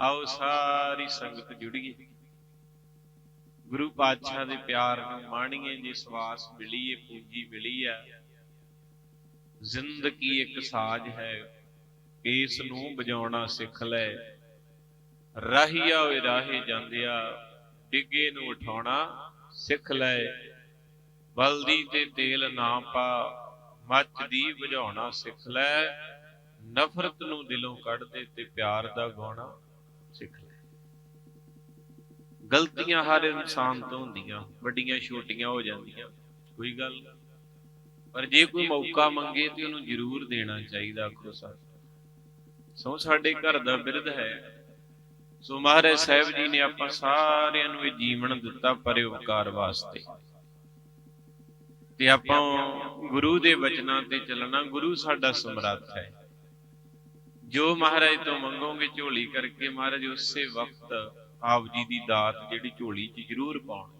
ਆਓ ਸਾਰੀ ਸੰਗਤ ਜੁੜੀਏ ਗੁਰੂ ਪਾਤਸ਼ਾਹ ਦੇ ਪਿਆਰ ਨੂੰ ਮਾਣੀਏ ਜੇ ਸਵਾਸ ਮਿਲੀ ਏ ਮਿਲੀ ਆ। ਜ਼ਿੰਦਗੀ ਇੱਕ ਸਾਜ਼ ਹੈ, ਇਸ ਨੂੰ ਵਜਾਉਣਾ ਸਿੱਖ ਲੈ। ਰਾਹੀਆ ਓਏ ਰਾਹੇ ਜਾਂਦਿਆ, ਡਿੱਗੇ ਨੂੰ ਉਠਾਉਣਾ ਸਿੱਖ ਲੈ। ਬਲਦੀ ਤੇ ਤੇਲ ਨਾ ਪਾ ਮੱਚਦੀ ਵਜਾਉਣਾ ਸਿੱਖ ਲੈ। ਨਫ਼ਰਤ ਨੂੰ ਦਿਲੋਂ ਕੱਢ ਦੇ ਤੇ ਪਿਆਰ ਦਾ ਗਾਉਣਾ। ਸਿੱਖ ਲੈ ਗਲਤੀਆਂ ਹਰ ਇਨਸਾਨ ਤੋਂ ਹੁੰਦੀਆਂ, ਵੱਡੀਆਂ, ਛੋਟੀਆਂ ਹੋ ਜਾਂਦੀਆਂ। ਕੋਈ ਗੱਲ ਪਰ ਜੇ ਕੋਈ ਮੌਕਾ ਮੰਗੇ ਤੇ ਉਹਨੂੰ ਜ਼ਰੂਰ ਦੇਣਾ ਚਾਹੀਦਾ, ਆਖੋ ਸਾ ਸੋ ਸਾਡੇ ਘਰ ਦਾ ਬਿਰਧ ਹੈ। ਸੋ ਮਹਾਰਾਜ ਸਾਹਿਬ ਜੀ ਨੇ ਆਪਾਂ ਸਾਰਿਆਂ ਨੂੰ ਇਹ ਜੀਵਨ ਦਿੱਤਾ ਪਰਉਪਕਾਰ ਵਾਸਤੇ। ਤੇ ਆਪਾਂ ਗੁਰੂ ਦੇ ਬਚਨਾਂ ਤੇ ਚੱਲਣਾ, ਗੁਰੂ ਸਾਡਾ ਸਮਰੱਥ ਹੈ। ਜੋ ਮਹਾਰਾਜ ਤੋਂ ਮੰਗੋਗੇ ਝੋਲੀ ਕਰਕੇ ਮਹਾਰਾਜ ਉਸੇ ਵਕਤ ਆਪ ਜੀ ਦੀ ਦਾਤ ਜਿਹੜੀ ਝੋਲੀ 'ਚ ਜ਼ਰੂਰ ਪਾਉਣਗੇ।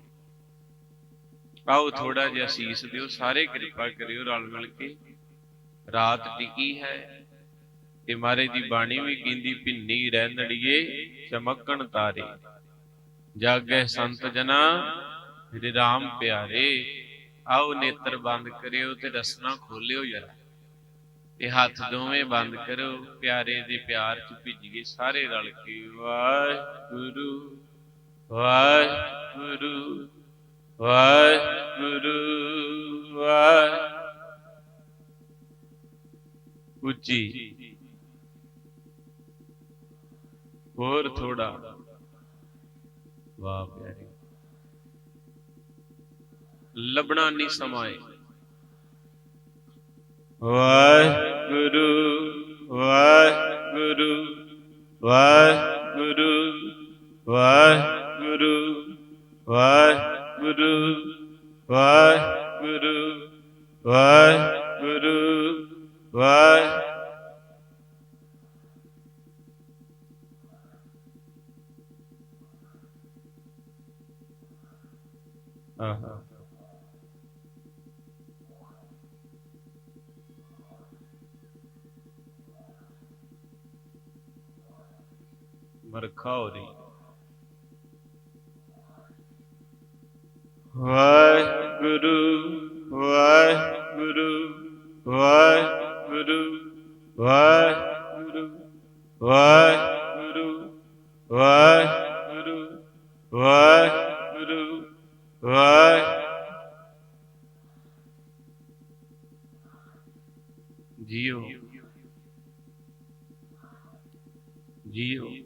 ਆਓ ਥੋੜਾ ਜਿਹਾ ਸੀਸ ਦਿਓ, ਸਾਰੇ ਕਿਰਪਾ ਕਰਿਓ ਰਲ ਮਿਲ ਕੇ। ਰਾਤ ਟਿਕੀ ਹੈ ਤੇ ਮਹਾਰਾਜ ਦੀ ਬਾਣੀ ਵੀ ਕਹਿੰਦੀ, ਭਿੰਨੀ ਰਹਿੰਦੜੀਏ ਚਮਕਣ ਤਾਰੇ। ਜਾਗੈ ਸੰਤ ਜਨਾ ਮੇਰੇ RAM ਪਿਆਰੇ। ਆਓ ਨੇਤਰ ਬੰਦ ਕਰਿਓ ਤੇ ਰਸਨਾ ਖੋਲਿਓ ਜਰਾ। ਤੇ ਹੱਥ ਦੋਵੇਂ ਬੰਦ ਕਰੋ, ਪਿਆਰੇ ਦੇ ਪਿਆਰ ਚ ਭਿੱਜੀਏ ਸਾਰੇ ਰਲ ਕੇ। ਵਾਹਿਗੁਰੂ ਵਾਹਿਗੁਰੂ ਵਾਹਿਗੁਰੂ, ਵਾਹਿ। ਉੱਚੀ। ਹੋਰ ਥੋੜਾ ਵਾਹ ਪਿਆਰੇ। ਲੱਭਣਾ ਨਹੀਂ ਸਮਾਏ ਵਾਹਿਗੁਰੂ ਵਾਹਿਗੁਰੂ ਵਾਹਿਗੁਰੂ ਵਾਹਿਗੁਰੂ ਵਾਹਿਗੁਰੂ ਵਾਹਿਗੁਰੂ ਵਾਹਿਗੁਰੂ ਵਾਹਿ ਆਹਾ। ਵਰਖਾ ਹੋ ਰਹੀ ਵਾਹਿਗੁਰੂ ਵਾਹਿਗੁਰੂ ਵਾਹਿਗੁਰੂ ਵਾਹਿਗੁਰੂ ਵਾਹਿਗੁਰੂ ਵਾਹਿਗੁਰੂ ਵਾਹਿਗੁਰੂ ਵਾਹਿ। ਜੀਓ। ਜੀਓ।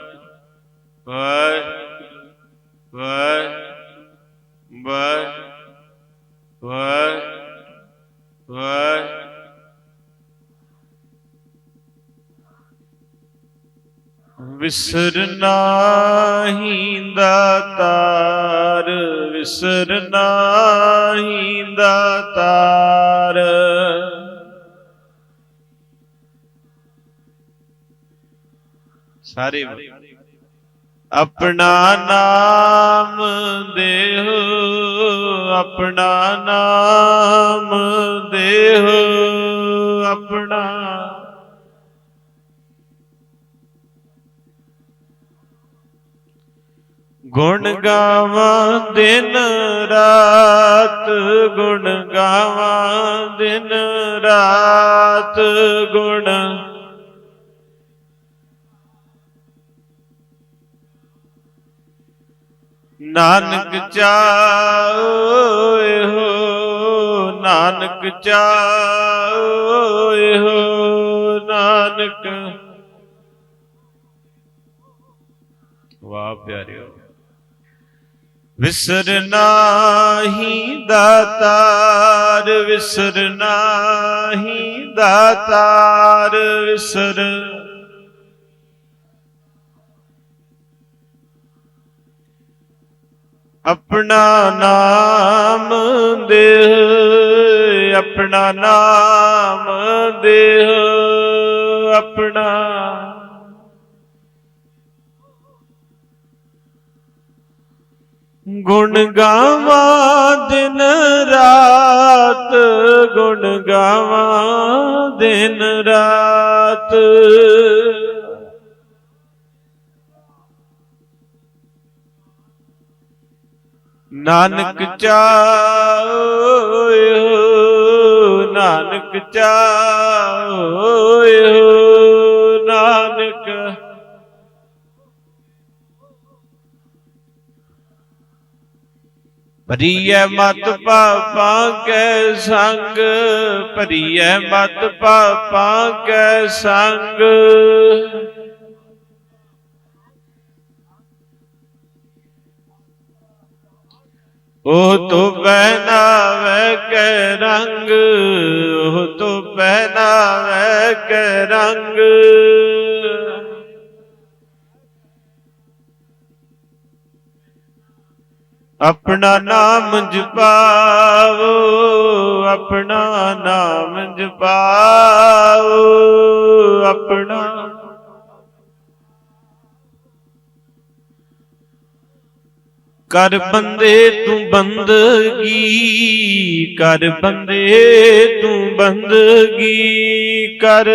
ਵਿਸਰਨਾ ਹੀ ਦਾਤਾਰ ਵਿਸਰਨਾ ਹੀ ਦਾਤਾਰ ਸਾਰੇ ਆਪਣਾ ਨਾਮ ਦੇਹੋ ਆਪਣਾ ਨਾਮ ਦੇਹੋ ਆਪਣਾ ਗੁਣ ਗਾਵਾਂ ਦਿਨ ਰਾਤ, ਗੁਣ ਗਾਵਾਂ ਦਿਨ ਰਾਤ, ਗੁਣ ਨਾਨਕ ਚਾਹੇ ਹੋ ਨਾਨਕ ਚਾਹੇ ਹੋ ਨਾਨਕ। ਵਾਹ ਪਿਆਰਿਓ। ਵਿਸਰ ਨਾਹੀ ਦਾਤਾਰ ਵਿਸਰ ਨਾਹੀ ਦਾਤਾਰ ਵਿਸਰ। ਆਪਣਾ ਨਾਮ ਦੇਹ ਆਪਣਾ ਨਾਮ ਦੇਹ ਆਪਣਾ ਗੁਣ ਗਾਵਾਂ ਦਿਨ ਰਾਤ ਗੁਣ ਗਾਵਾਂ ਦਿਨ ਰਾਤ। ਨਾਨਕ ਚਾਹੇ ਨਾਨਕ ਚਾਹੇ। ਭਰੀਐ ਮਤ ਪਾਪਾਂ ਕੈ ਸੰਗ, ਭਰੀਐ ਮਤ ਪਾਪਾਂ ਕੈ ਸੰਗ। ਉਹ ਤੋ ਪਹਿਨਾਵੇ ਕੈ ਰੰਗ, ਉਹ ਤੋ ਪਹਿਨਾਵੇ ਕੈ ਰੰਗ। ਆਪਣਾ ਨਾਮ ਜਪਾਵੋ ਆਪਣਾ ਨਾਮ ਜਪਾਵੋ ਆਪਣਾ ਕਰ ਬੰਦੇ ਤੂੰ ਬੰਦਗੀ, ਕਰ ਬੰਦੇ ਤੂੰ ਬੰਦਗੀ, ਕਰ